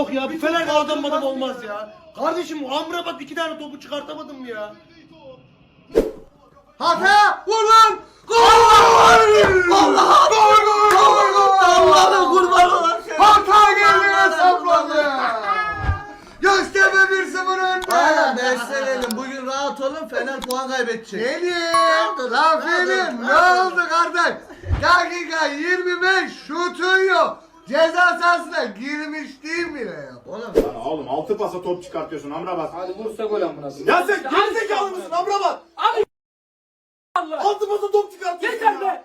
yok ya. Bir Fener adam olmaz ya. Kardeşim Amrabat iki tane topu çıkartamadım ya. Hata! Vur lan! Gol! Allah! Gol gol gol gol! Allah'ım kurban olan şey. Hata geldi hesapladı. Göztepe 1-0 önde. Aynen derslenelim. Bugün rahat olun. Fener puan kaybedecek. Felim! Lan Felim ne oldu kardeş? Dakika 25 şutun yok. Ceza sahasına girmiş değil mi ya? Oğlum Lan oğlum altı pasa top çıkartıyorsun Amrabat. Hadi vursa gol amına. Ya sen gerizekalı mısın Amrabat? Abi Allah! Altı pasa top çıkartıyorsun Yeter ya. be!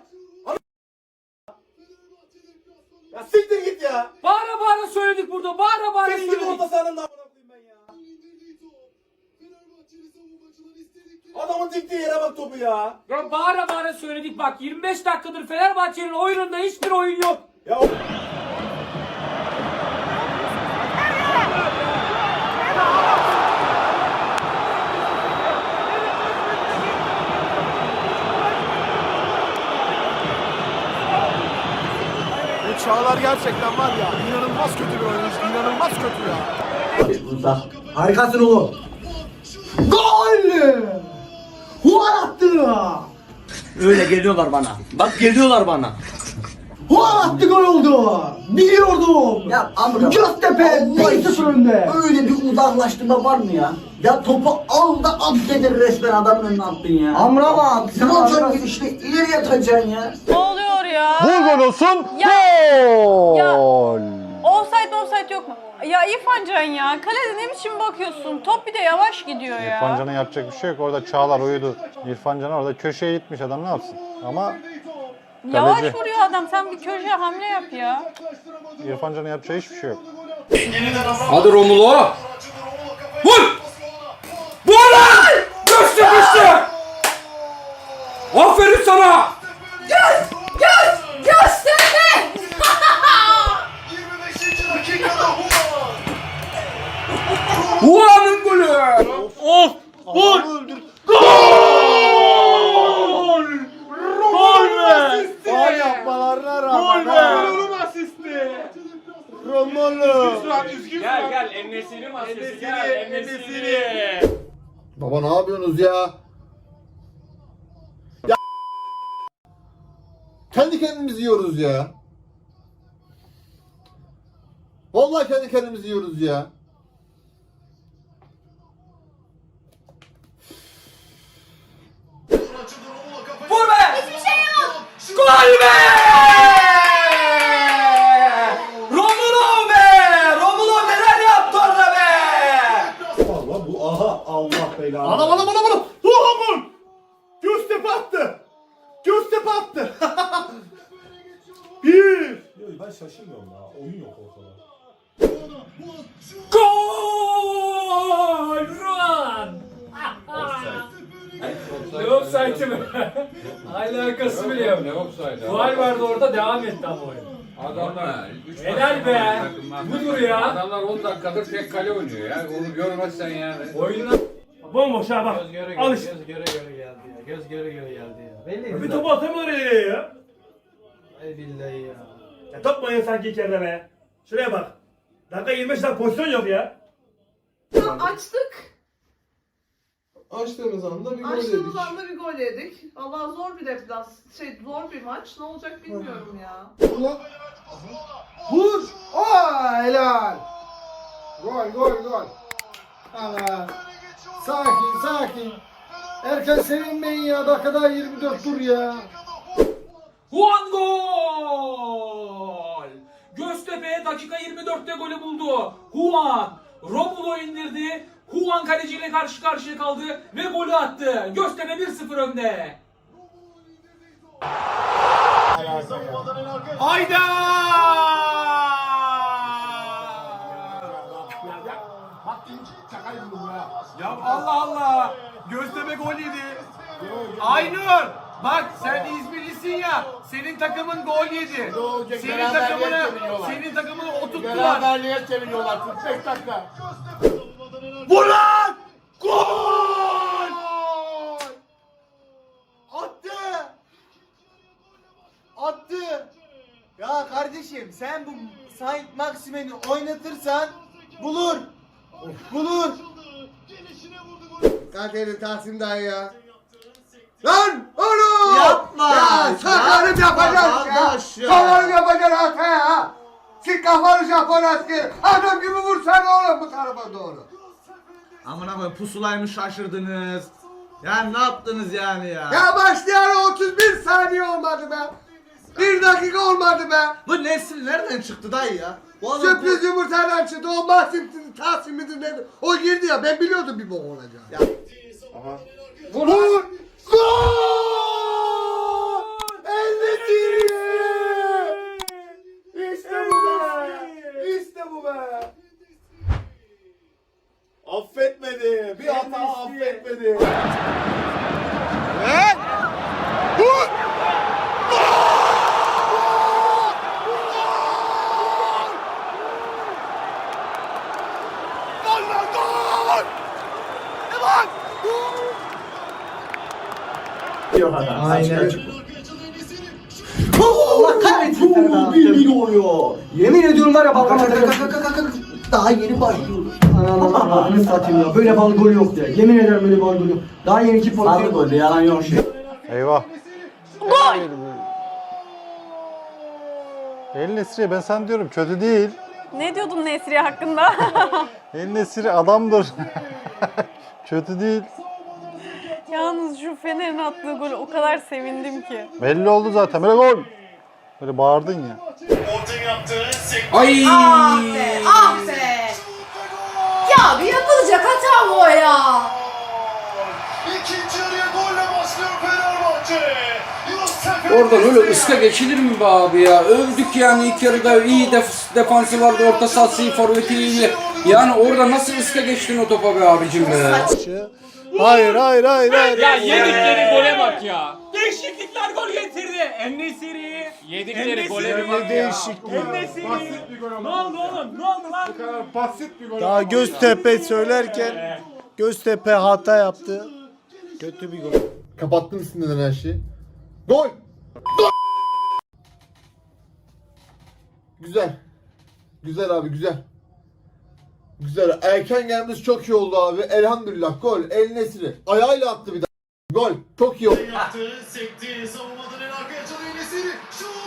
Ya siktir git ya. Bağıra bağıra söyledik burada. Bağıra bağıra Senin gibi söyledik. orta sahanın da amına koyayım ben ya. Adamın diktiği yere bak topu ya. Ya bağıra bağıra söyledik bak 25 dakikadır Fenerbahçe'nin oyununda hiçbir oyun yok. Ya o- Çağlar gerçekten var ya inanılmaz kötü bir oyuncu. inanılmaz kötü ya. Harikasın oğlum. Gol! Huan attı. öyle geliyorlar bana. Bak geliyorlar bana. Huan attı gol oldu. Biliyordum. Ya Amra. Göztepe Allah 1-0 için önde. Öyle bir uzaklaştırma var mı ya? Ya topu al da at gelir resmen adamın önüne attın ya. Amrabat. Sen olacaksın gidişte ileri atacaksın ya. Ne oluyor ya? Vur gol olsun. Ya- Ya- Gol. Offside offside yok mu? Ya İrfan Can ya kalede ne biçim bakıyorsun? Top bir de yavaş gidiyor ya. İrfan Can'a yapacak bir şey yok. Orada Çağlar uyudu. İrfan Can orada köşeye gitmiş adam ne yapsın? Ama Yavaş kaleci. vuruyor adam sen bir köşe hamle yap ya. İrfan Can'ın yapacağı hiçbir şey yok. Hadi Romulo. Vur! Vur lan! Göster işte! Aferin sana! Huan'ın golü! Of! Vur! Gol! Gol be! Vay yapmalarına rağmen. Gol be! Golün asisti. Romelu. Gel gel Ennesiri maskesi gel Ennesiri. Baba ne yapıyorsunuz ya? Ya kendi kendimizi yiyoruz ya. Vallahi kendi kendimizi yiyoruz ya. Vur be! Hiçbir şey yok. Gol be! Romulo be! Romulo neler yaptı orada be? Allah bu aha Allah belanı. Anam anam anam anam. Ulan Göztepe attı. Göztepe attı. Bir. Ben şaşırmıyorum ya. Oyun yok ortada. Gol! Run! Ne offside'ı mı? Alakası bile yok. Ne offside? Faal vardı orada devam etti ama oyun. Adamlar. Helal be! Budur ya. Adamlar 10 dakikadır tek kale oynuyor ya. Onu görmezsen yani. Oyunlar... Bomboş ha bak. Al işte. Göz göre göre geldi ya. Göz göre göre geldi ya. Belli Bir topu atamıyor oraya ya. Ay billahi ya. Ya top mu oynuyor sanki içeride be? Şuraya bak. Dakika 25 dakika pozisyon yok ya. Açtık. Açtığımız anda bir Açtığımız anda bir gol yedik. Allah zor bir deplas, şey zor bir maç. Ne olacak bilmiyorum ya. Vur! Aa helal! Gol gol gol. Ana. Sakin sakin. Erken sevinmeyin ya. Dakikada 24 dur ya. Juan gol! Göztepe dakika 24'te golü buldu. Juan Romulo indirdi. Juan kaleciyle karşı karşıya kaldı ve golü attı. Göztepe 1-0 önde. Hayda! Ya Allah Allah. Göztepe gol yedi. Aynur. Bak sen İzmirlisin ya. Senin takımın gol yedi. Senin takımını, senin takımını oturttular. Beraberliğe çeviriyorlar 45 dakika. Vur lan! Gol! Attı. Attı. Ya kardeşim sen bu Saint Maximen'i oynatırsan bulur. Bulur. Kader'i Tahsin dayı ya. Lan oğlum! Yapma! Ya sakarım yapacaksın ya! Ya! Kafanı yapacaksın hata ya! Sık kafanı Japon askeri! Adam gibi vursana oğlum bu tarafa doğru! Aman aman pusulaymış şaşırdınız. Ya ne yaptınız yani ya? Ya başlayalı 31 saniye olmadı be! Bir dakika olmadı be! Bu nesil nereden çıktı dayı ya? Bu adam Sürpriz yumurtadan çıktı o Mahsim Tahsin midir nedir? O girdi ya ben biliyordum bir bok olacağını. Vur! Gol! Elbette! İşte bu be! İşte bu be! Affetmedi. Bir hata affetmedi. Aynen. Allah kahretsin seni daha. Bir oluyor. Yemin ediyorum var ya balkona Daha yeni başlıyoruz. Ananı satayım ya. Böyle bal gol yok ya. Yemin ederim böyle bal gol yok. Daha yeni iki Sarı pozisyon. golü yalan yok şey. Eyvah. Gol! El Nesri ben sana diyorum kötü değil. Ne diyordun Nesriye hakkında? El Nesri adamdır. kötü değil. Yalnız şu Fener'in attığı golü o kadar sevindim ki. Belli oldu zaten. Böyle gol. Böyle bağırdın ya. Ay! Ah be, ah be. Ya bir yapılacak hata o ya? İkinci yarıya golle başlıyor Fenerbahçe. Orada böyle ıska geçilir mi be abi ya? Övdük yani ilk yarıda iyi def defansı vardı, orta sahası iyi, forveti iyiydi. Yani orada nasıl ıska geçtin o topa be abicim be? Hayır hayır hayır hayır. Ya yedikleri gole bak ya. Değişiklikler gol getirdi. Ennesiri. Yedikleri gole bir bak ya. değişikliği. Ennesiri. Ne oldu oğlum? Ne oldu lan? Basit bir gol. Daha Göztepe söylerken Göztepe hata yaptı. Kötü bir gol. Kapattın üstünden her şeyi. Gol! Gol! Güzel. Güzel abi güzel. Güzel. Erken gelmesi çok iyi oldu abi. Elhamdülillah gol. El Nesri. Ayağıyla attı bir daha. Gol. Çok iyi oldu. Yaptı, sekti, savunmadan en arkaya çalıyor Nesiri. Şut!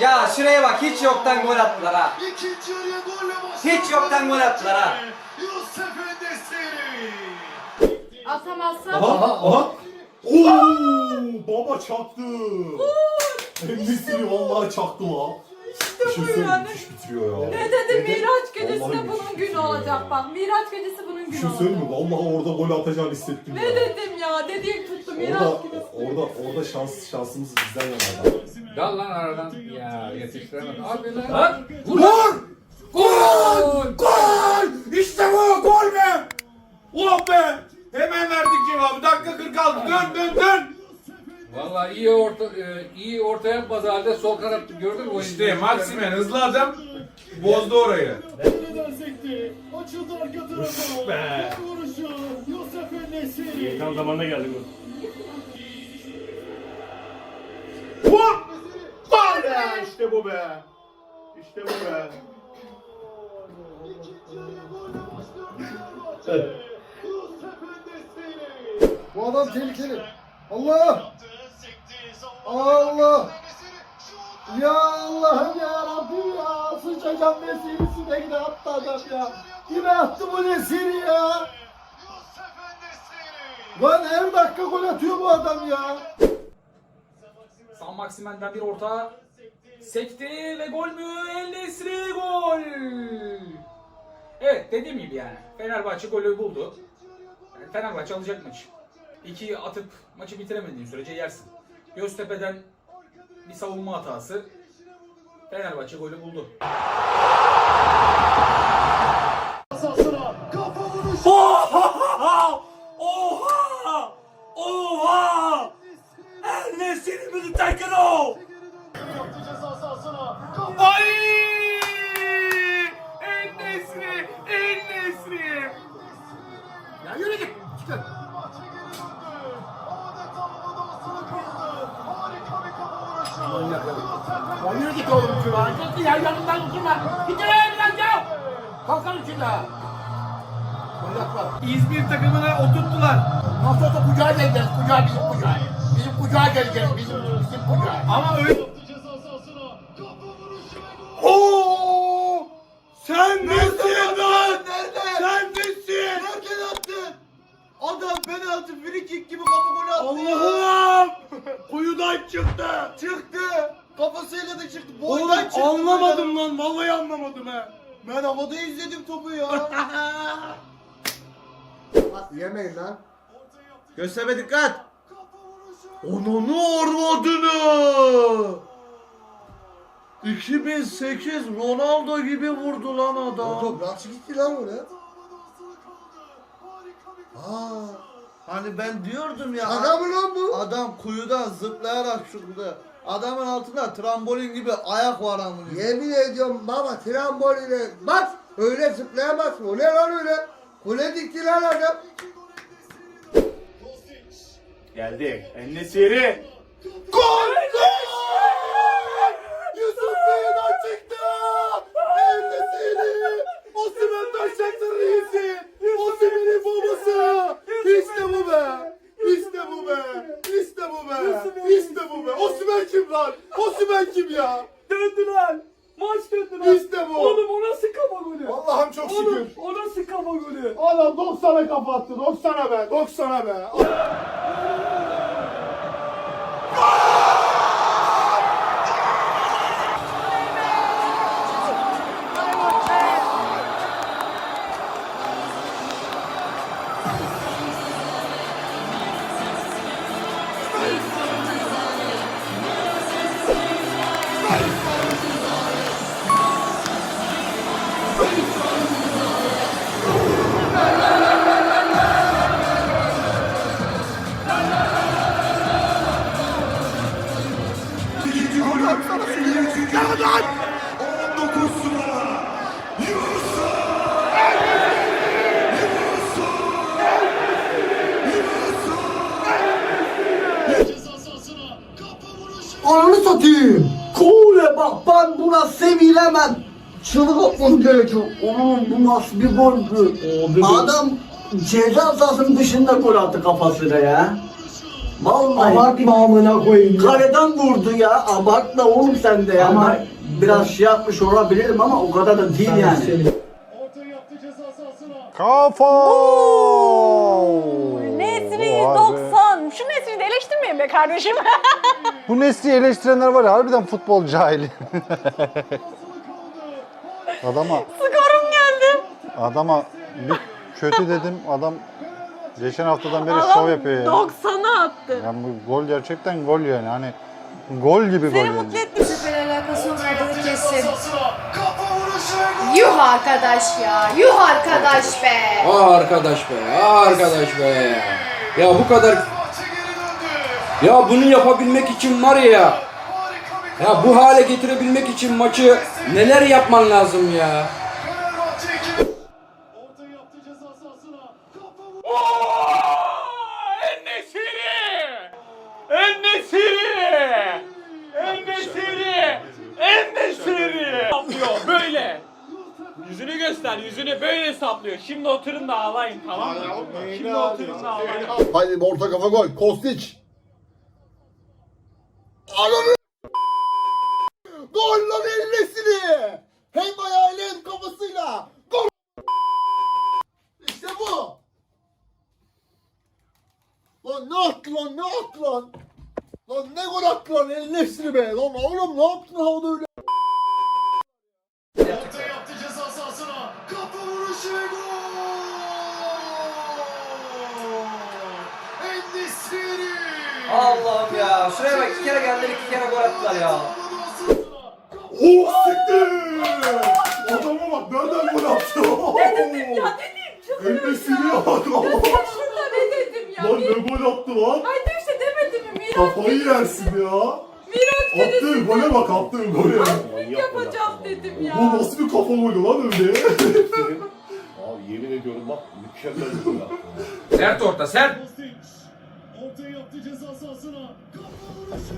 Ya şuraya bak hiç yoktan gol attılar ha. İkinci yarıya golle başlıyor. Hiç yoktan gol attılar ha. Yusuf Nesiri. Atamazsam Aha aha. Oo baba çaktı. Endisini vallahi çaktı la. Şey söyleyeyim müthiş bitiriyor ya. ne dedim Miraç gecesi Vallahi bunun günü bitiriyor olacak ya. bak. Miraç gecesi bunun Bir günü şey söyleyeyim mi? olacak. Vallahi orada gol atacağını hissettim Ne ya. dedim ya? Dediğim tuttu Orada, Miraç gecesi. orada, orada şans, şansımız bizden yanaydı. Dal lan aradan. Ya yetiştiremedim. Abi lan. Lan. Vur! Gol! Gol! İşte bu! Gol be! Oh be! Hemen verdik cevabı. Dakika 46. Dön dön dön! Vallahi iyi orta e, iyi orta yapmadı halde sol kanat gördün mü o İşte Maximen hızlı adam bozdu orayı. Açıldı arka tarafa. be! Vuruşu Yusuf Nesiri. Tam zamanında geldi bu. Vur! Gol be! İşte bu be! İşte bu be! Bu adam tehlikeli. Allah! Allah! Ya Allah'ım ya Rabbim ya! Sıçacağım Nesir'isine yine attı adam ya! Yine attı bu Nesir ya! Lan her dakika gol atıyor bu adam ya! San Maximen'den bir orta. Sekti ve gol mü? El Nesri gol. Evet dediğim gibi yani. Fenerbahçe golü buldu. Yani Fenerbahçe alacak maçı. İkiyi atıp maçı bitiremediğin sürece yersin. Göztepe'den bir savunma hatası. Fenerbahçe golü buldu. Şuna. Git ya yanından durma. Git ya biraz ya. Kalkalım şuna. Manyaklar. İzmir takımını oturttular. Nasıl olsa kucağa geleceğiz. Kucağa bizim kucağa. Bizim kucağa geleceğiz. Bizim, bizim kucağa. Ama öyle... Oo! Sen nesin lan? Nerede? Sen nesin? Nereden attın? Adam penaltı free kick gibi kafa golü attı. Allah'ım! Kuyudan çıktı. Çıktı. Kafasıyla da çıktı. Boydan çıktı. anlamadım lan. Vallahi anlamadım he. Ben havada izledim topu ya. Yemeyin lan. Gösterme dikkat. Onunu ormadını. 2008 Ronaldo gibi vurdu lan adam. Top nasıl gitti lan oraya? Aa, Hani ben diyordum ya. şaka mı lan bu? Adam kuyudan zıplayarak şurada. Adamın altında trambolin gibi ayak var amına. Yemin ediyorum baba tramboline bak öyle zıplayamazsın. O ne lan öyle? Kule dikti lan adam. Geldi. Ennesiri. Gol! Yusuf Bey'den çıktı. Ennesiri. Osimhen Taşakları reisi. Osimhen'in babası. İşte bu be. İşte bu be. İşte bu be. İşte bu be. Osimhen kim lan? Osimhen kim ya? Döndüler. Maç döndüler. İşte bu. Oğlum o nasıl kafa golü? Allah'ım çok Oğlum o nasıl kafa golü? Adam 90'a kafa attı. 90'a be. 90'a be. Çılgın gerekiyor. Oğlum bu nasıl bir goldü? Adam ceza sahasının dışında gol attı kafasıyla ya. Vallahi. Abartma amına koyayım. ya. Kaleden vurdu ya. Abartma oğlum sen de ya. Ama- Ben biraz şey yapmış olabilirim ama o kadar da değil yani. Ortaya yaptı ceza sahasına. Kafa! Nesri Bu harbi- 90. Şu Nesri'yi de eleştirmeyin be kardeşim. Bu Nesri'yi eleştirenler var ya harbiden futbol cahili. Adama Skorum geldi. adama bir kötü dedim adam geçen haftadan beri şov Adam yapıyor ya. 90'a attı. Yani bu gol gerçekten gol yani hani gol gibi gol Seni yani. mutlu etti. Süper alakası olmadığı kesin. Yuh arkadaş ya. Yuh arkadaş be. Aa arkadaş be, aa arkadaş be. Ya bu kadar ya bunu yapabilmek için var ya ya bu hale getirebilmek için maçı neler yapman lazım ya. Fenerbahçe 2. Ortaya yaptı ceza sahasına. Kafa vuruşu. Ennesiri! Ennesiri! Ennesiri! Ennesiri! Saplıyor böyle. Yüzünü göster, yüzünü böyle saplıyor. Şimdi oturun da ağlayın tamam mı? Şimdi oturun da ağlayın. Haydi orta kafa gol. Kostiç. Ananı Gol lan elnesini. Hem ayağıyla hem kafasıyla. Gol. İşte bu. Lan ne attı lan ne attı lan. Lan ne gol attı lan elnesini be. Lan oğlum ne yaptın havada öyle. Yaptı ceza sahasına. Kafa vuruşu ve gol. Endesiri. Allah'ım ya. Şuraya bak iki kere geldiler iki kere gol attılar ya. Oh siktir. Adama bak nereden gol attı. Dedim ya dedim. Elnesini bak. Şurada ne dedim ya? Lan ne gol attı lan. Haydi işte demedim mi? Miraç Kafayı yersin ya. Miraç Attığı gole bak attığı gole. yapacağım dedim ya. Bu nasıl bir kafa golü lan öyle? Abi yemin ediyorum bak mükemmel bir gol attı. Sert orta, sert. Ortaya yaptı ceza sahasına.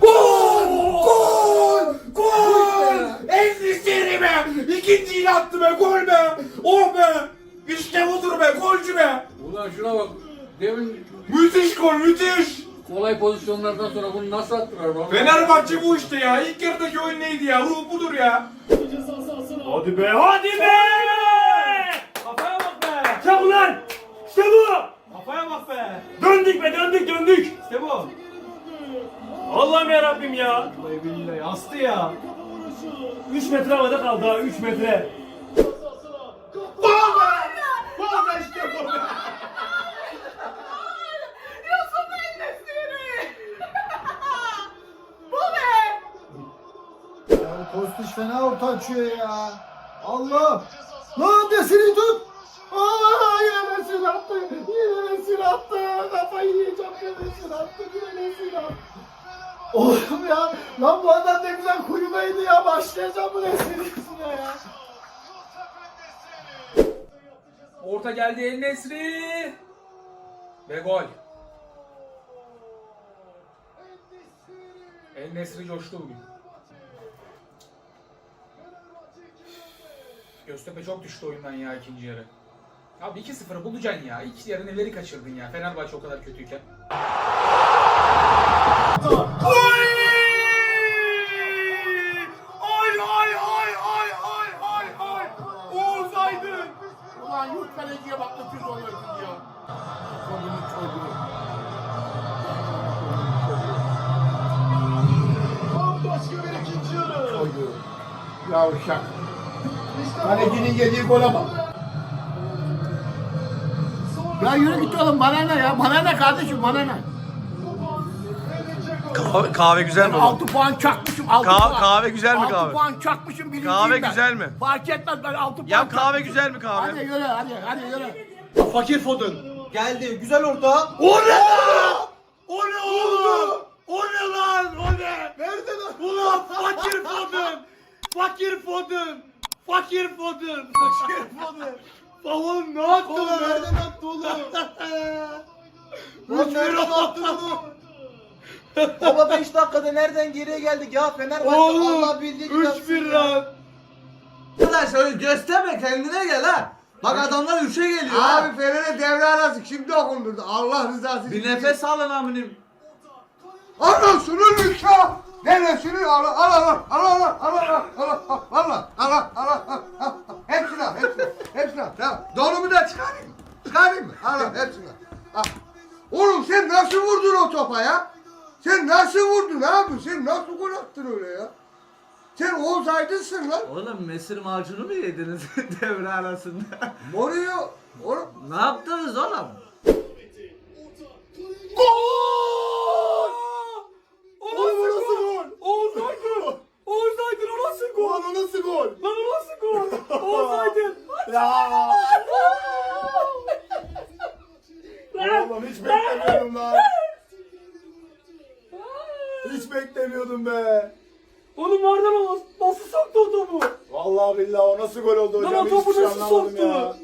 Gol! Gol! Gol! Endişleri be! İkinciyi attı be! Gol be! Oh be! İşte budur be! Golcü be! Ulan şuna bak. Demin Müthiş gol! Müthiş! Kolay pozisyonlardan sonra bunu nasıl attılar? Vallahi. Fenerbahçe bu işte ya. İlk yarıdaki oyun neydi ya? Ruh budur ya. Hadi be! Hadi be! Kafaya bak be. Çabuk lan! İşte bu! Kafaya bak be. Döndük be döndük döndük! İşte bu. Allah'ım ya Rabbim ya! Vallahi billahi astı ya. 3 metre havada kaldı ha 3 metre. Gol be! Gol be işte gol be! Yusuf Enesiri. Bu be. Ya Kostiş fena orta açıyor ya. Allah. Lan desini tut. Aa yine Nesin attı. Yine Nesin attı. Kafayı yiyeceğim. Yine Nesin attı. Yine Nesin attı. Oğlum ya. Lan bu adam ne güzel kulübeydi ya. Başlayacağım bu Nesin işine ya. Orta geldi El Nesri. Ve gol. El Nesri coştu bugün. Göztepe çok düştü oyundan ya ikinci yarı. Abi 2-0'ı bulacaksın ya. İlk yarı neleri kaçırdın ya. Fenerbahçe o kadar kötüyken. Gole bak. Ya yürü git oğlum bana ne ya? Bana ne kardeşim bana ne? Kahve, kahve güzel mi? 6 puan çakmışım 6 Ka- puan. kahve güzel mi 6 kahve? puan çakmışım birinciyim Kahve ben. güzel mi? Fark etmez ben 6 puan Ya kahve çakmışım. güzel mi kahve? Hadi yürü hadi hadi yürü. Fakir Fodun. Geldi. Güzel orta. O ne lan? O ne oğlum? O ne lan? O ne? Nerede lan? Ulan fakir Fodun. Fakir Fodun. Fakir Fakir Fodun. Oğlum ne yaptı lan? Nereden attı oğlum? Üç bir attı Baba 5 dakikada nereden geriye geldik ya Fenerbahçe Oğlum Allah bildiği gibi 3 bir lan. Arkadaş öyle gösterme kendine gel ha. Bak adamlar 3'e geliyor Abi Fener'e devre arası şimdi okundurdu. Allah rızası Bir nefes alın aminim. Anasının nikah. Neresini al al al al al al al al al valla al al al al al hepsini al hepsini hepsini al tamam donumu da çıkarayım çıkarayım mı al al hepsini al oğlum sen nasıl vurdun o topa ya sen nasıl vurdun abi sen nasıl gol attın öyle ya sen Oğuz Aydınsın lan Oğlum mesir macunu mu yediniz devre arasında? Mourinho oğlum ne yaptınız oğlum? Gol! O nasıl gol? Oğuz Aydın. Oğuz Aydın o nasıl gol? Lan o nasıl gol? Lan o nasıl gol? Oğuz Aydın. Ya Oğlum hiç beklemiyordum lan Hiç beklemiyordum be Oğlum nereden o? Nasıl soktu o topu? Vallahi billahi o nasıl gol oldu Lan hocam o topu hiçbir şey nasıl anlamadım soktu? ya.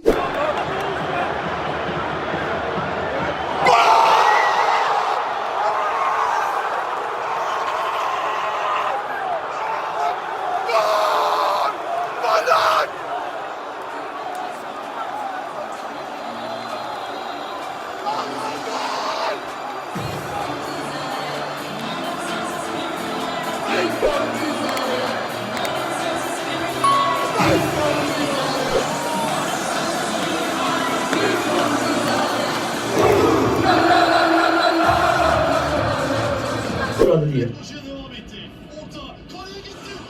Gitti.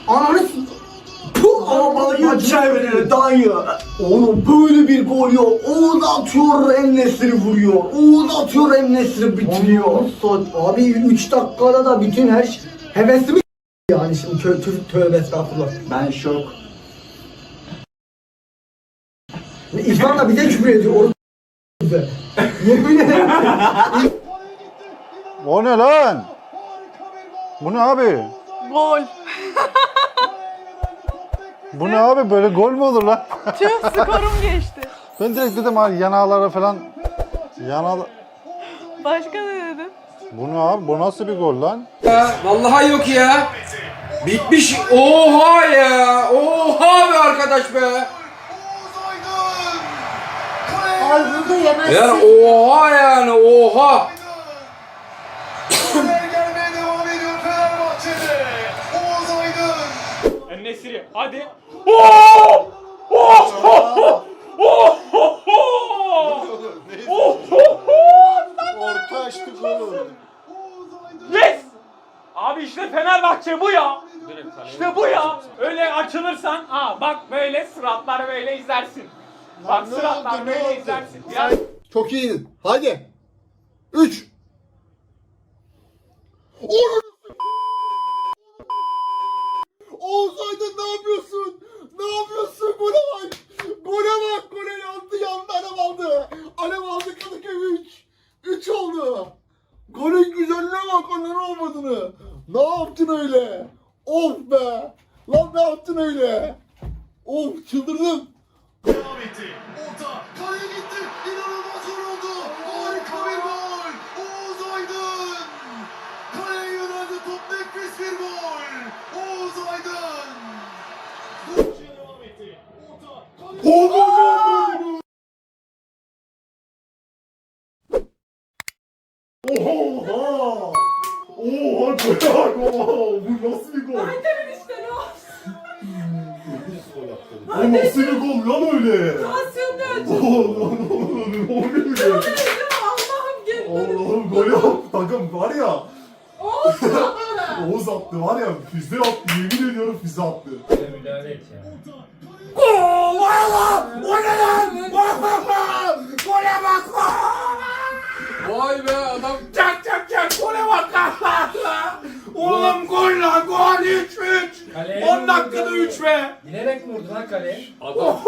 Ananı Puh arabayı çevirir dayı. Oğlum böyle bir gol yok. Oğuz atıyor Enesiri vuruyor. Oğuz atıyor Enesiri bitiriyor. Abi 3 dakikada da bütün her şey hevesimi yani şimdi kötü tövbe estağfurullah. Ben şok. İrfan da bize küfür ediyor. Oğlum. Yemin ederim. O ne lan? Bu ne abi? Gol. Bu ne abi böyle gol mü olur lan? Tüh skorum geçti. Ben direkt dedim abi yanağlara falan yanal Başka ne dedin? Bu ne abi? Bu nasıl bir gol lan? Ya, vallahi yok ya. Bitmiş. Oha ya. Oha be arkadaş be. Ay burada yemezsin. Yani oha yani oha. Hadi. Oh! Oh! Oh! Oh! Oh! Orta açtı gol Yes! Abi işte Fenerbahçe bu ya. İşte bu ya. Öyle açılırsan, ha bak böyle sıratlar böyle izlersin. Bak ne sıratlar oldu, ne böyle oldu? izlersin. Ya Çok iyiydin. Hadi. 3. Oğuz ne yapıyorsun? Ne yapıyorsun? Gole bak. Gole bak. Gole yandı yandı alev aldı. Alev aldı Kadıköy 3. 3 oldu. Golün güzelliğine bak onun olmadığını. Ne yaptın öyle? Of be. Lan ne yaptın öyle? Of çıldırdım. Devam etti. Orta. Kaleye gitti. İnanılmaz gol oldu. Harika bir gol. Oğuz Aydın. Kaleye yöneldi top. Nefis bir gol. Aydın. Oha! Oha! Oha! Bu nasıl bir gol? işte ne O nasıl bir gol lan öyle? Tansiyonda Allah'ım Allah'ım gel. Allah'ım gol yaptı takım var ya. Oğuz attı var ya füze attı yemin ediyorum füze attı. Vay be adam. Çak çak çak gole bak Oğlum gol lan gol 3-3. 10 dakikada 3 be. Adam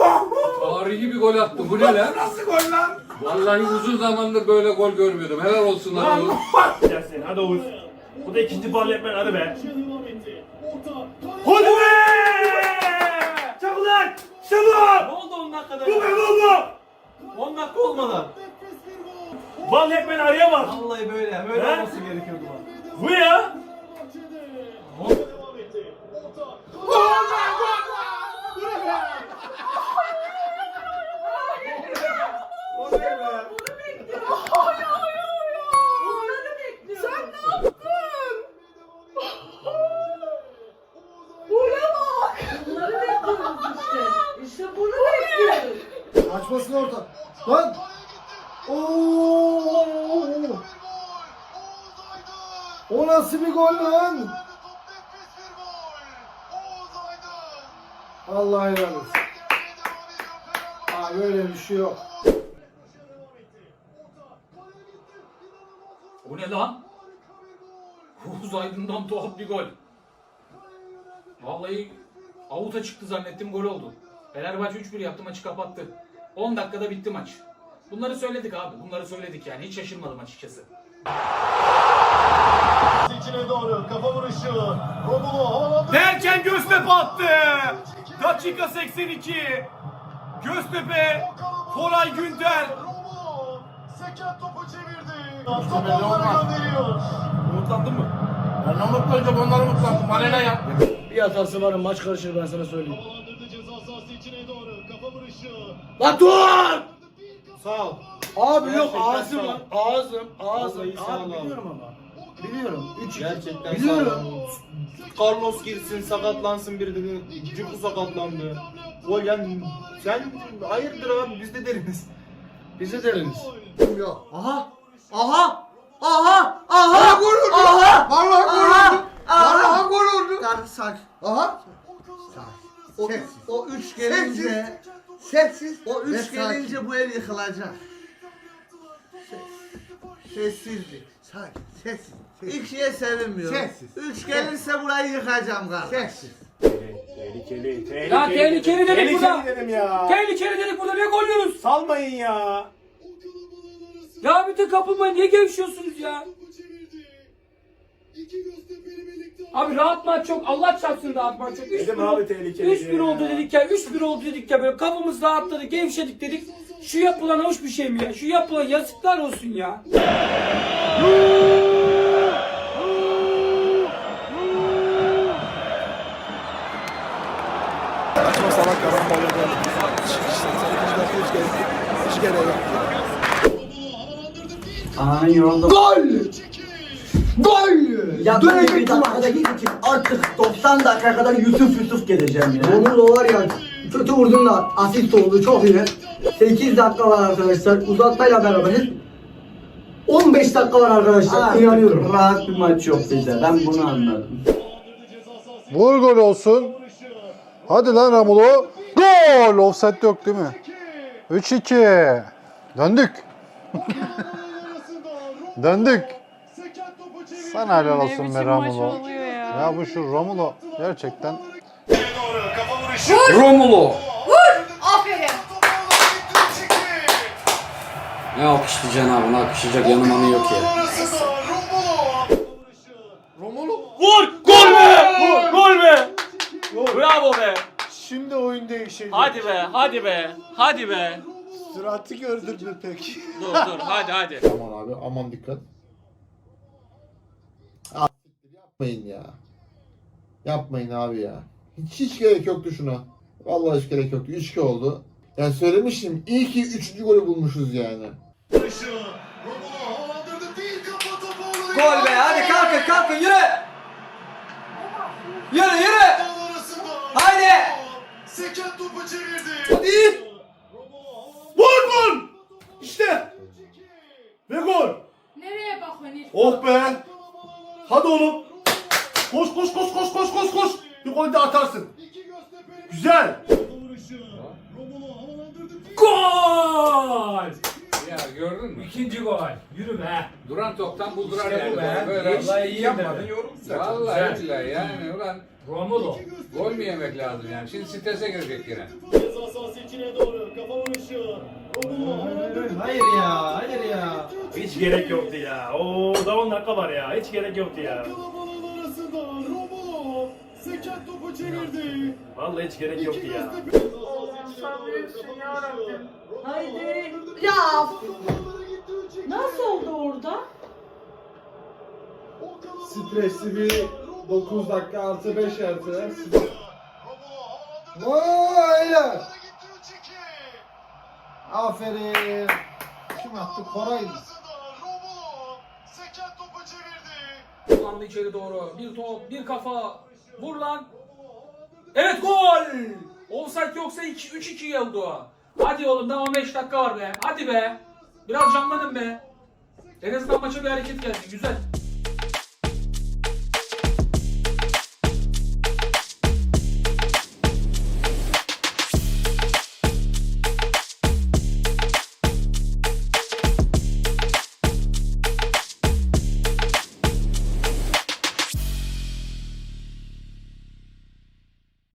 tarihi bir gol attı. Bu ne lan? Nasıl gol lan? Vallahi uzun zamandır böyle gol görmüyordum. Helal olsun lan oğlum. Hadi Oğuz. Bu da ikinci bal etmen hadi be. Hadi be! Çabuk lan! Çabuk! ne oldu 10 dakikada? Bu be bu bu! 10 dakika olmadan. Bal etmen arayamaz. Vallahi böyle, böyle He? olması gerekiyordu bak. Bu ya! Sen ne yaptın? Buraya bak. Bunları bekliyoruz işte. İşte bunu bekliyoruz. Açmasın orta. Lan. Oo. O nasıl bir gol lan? Allah helal olsun. Aa böyle bir şey yok. O ne lan? Oğuz Aydın'dan tuhaf bir gol. Vallahi avuta çıktı zannettim gol oldu. Fenerbahçe 3-1 yaptı maçı kapattı. 10 dakikada bitti maç. Bunları söyledik abi. Bunları söyledik yani. Hiç şaşırmadım açıkçası. İçine doğru kafa vuruşu. Romulo havalandı. Derken Göztepe attı. Dakika 82. Göztepe, Koray Günter. Romulo seken topu çevirdi. Top onlara gönderiyor. Umutlandın mı? Ben umutlanacağım onları umutlandım. Bana ne ya? Bir hatası var maç karışır ben sana söyleyeyim. Lan dur! Sağ ol. Abi yok ağzım sağ ol. var. Ağzım, ağzım. Vallahi sağ Abi ol abi. biliyorum ama. Biliyorum. 3 Gerçekten Biliyorum. Carlos girsin sakatlansın biri dedi. Ciku sakatlandı. O yani sen hayırdır abi biz de deriniz. Biz de deriniz. Yok. Aha! Aha! Aha! Aha! Gol oldu. Aha! Vallahi gol Aha! oldu. Aha! Vallahi gol oldu. Kardeş sakin. Aha. O, Sessiz. o üç gelince Sessiz. o ve üç sakin. gelince bu ev yıkılacak. Sessizlik. Sakin. Sessiz. Sessiz. İkiye sevinmiyorum. Sessiz. Üç gelirse burayı yıkacağım kardeş. Sessiz. Ya tehlikeli dedik burada. dedim ya. Tehlikeli dedik burada. Ne gol yiyoruz? Salmayın ya. Ya bütün kapılmayın. Niye gevşiyorsunuz ya? Abi rahat maç çok. Allah çarpsın rahat maç çok. 3 Dedim abi tehlikeli. 3 1 oldu dedik ya. 3 1 oldu dedik ya. Böyle kafamız rahatladı. Gevşedik dedik. Şu yapılan hoş bir şey mi ya? Şu yapılan yazıklar olsun ya. Saçma salak Gol! Gol! Ya böyle bir Dönecek dakikada gidecek artık 90 dakika kadar Yusuf Yusuf geleceğim ya. Romulo var ya kötü vurdun da asist oldu çok iyi. 8 dakika var arkadaşlar uzatmayla beraber. 15 dakika var arkadaşlar Artık inanıyorum. Rahat bir maç yok bize. Ben bunu anladım. Vur gol olsun. Hadi lan Ramulo. Gol! Offside yok değil mi? 3-2. Döndük. Döndük. Sana helal Ne olsun be oluyor ya. Ya bu şu Romulo gerçekten Romulo. Aferin. Ne alkışlayacaksın abi? Ne alkışlayacak yanım anı yok ya. Vur! Gol be! Gol be! Bravo be! Şimdi oyun değişecek. Hadi be, hadi be, hadi be. Suratı gördün mü peki? Dur dur, hadi hadi. Aman abi aman dikkat. Abi yapmayın ya. Yapmayın abi ya. Hiç hiç gerek yoktu şuna. Vallahi hiç gerek yoktu. 3-2 oldu. Yani söylemiştim. İyi ki 3. golü bulmuşuz yani. Gol be hadi kalkın kalkın yürü. Yürü yürü. Haydi. Hadi! Vur vur! İşte! Ve gol! Nereye bakıyorsun? Oh be! Hadi oğlum! Koş koş koş koş koş koş koş! Bir gol de atarsın. Güzel! Gol! Ya gördün mü? İkinci gol. Yürü be. Duran toptan buldurar İşte yani. bu be. Böyle Vallahi iyi yapmadın yorum. Güzel. Vallahi billahi yani ulan Romulo. gol mü yemek lazım yani? Şimdi strese girecek yine. Hayır ya, hayır ya. Hiç gerek yoktu ya. Oo daha 10 dakika var ya. Hiç gerek yoktu ya. Vallahi hiç gerek yoktu ya. Sen büyüksün yarabbim. Haydi. Ya. Nasıl oldu orada? Stresli bir 9 dakika artı 5 artı. Vay helal. Aferin. Kim attı? Koray mı? Kullandı içeri doğru. Bir top, bir kafa. Vur lan. Evet gol! Offside yoksa 3-2 oldu. Hadi oğlum daha 15 dakika var be. Hadi be. Biraz canlanın be. En azından maça bir hareket geldi. Güzel.